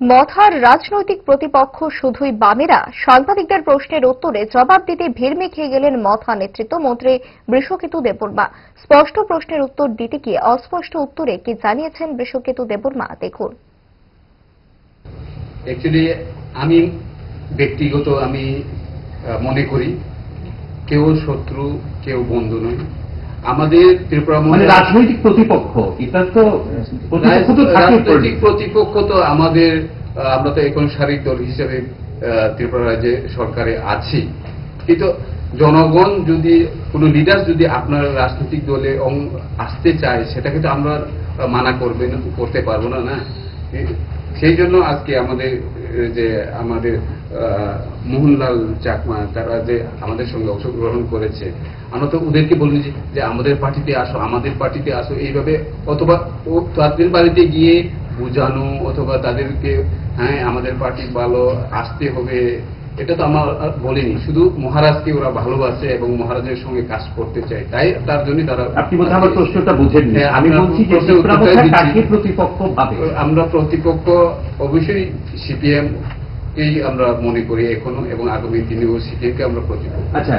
মথার রাজনৈতিক প্রতিপক্ষ শুধুই বামেরা? সাংবাদিকদের প্রশ্নের উত্তরে জবাব দিতে ভিড় মিখিয়ে গেলেন মথা নেতৃত্ব মন্ত্রী বৃষকেতু দেববর্মা। স্পষ্ট প্রশ্নের উত্তর দিতে গিয়ে অস্পষ্ট উত্তরে কি জানিয়েছেন বৃষকেতু দেববর্মা? দেখুন। আমি ব্যক্তিগত আমি মনে করি, কেউ শত্রু, কেউ বন্ধু নয়। আমাদের ত্রিপুরা মানে রাজনৈতিক প্রতিপক্ষ এটা তো রাজনৈতিক প্রতিপক্ষ তো আমাদের আমরা তো এখন শারীরিক দল হিসেবে ত্রিপুরা রাজ্যে সরকারে আছি। কিন্তু জনগণ যদি কোনো লিডার যদি আপনার রাজনৈতিক দলে আসতে চায় সেটাকে তো আমরা মানা করবে না করতে পারব না না? সেই জন্য আজকে আমাদের যে আমাদের আহ, মোহনলাল চাকমা তারা যে আমাদের সঙ্গে অংশগ্রহণ করেছে আমরা তো ওদেরকে বলি যে- আমাদের পার্টিতে আসো আমাদের পার্টিতে আসো এইভাবে অথবা ও তাদের বাড়িতে গিয়ে বোঝানো অথবা তাদেরকে হ্যাঁ আমাদের পার্টি ভালো আসতে হবে এটা তো আমার বলিনি। শুধু মহারাজকে ওরা ভালোবাসে এবং মহারাজের সঙ্গে কাজ করতে চায় তাই তার জন্য তারা আপনি আমার প্রশ্নটা বুঝেননি। হ্যাঁ, আমি বলছি যে প্রতিপক্ষ আমরা প্রতিপক্ষ অবশ্যই সিপিএম কেই আমরা মনে করি এখনও এবং আগামী দিনেও সিপিএম কে আমরা প্রতিপক্ষ। আচ্ছা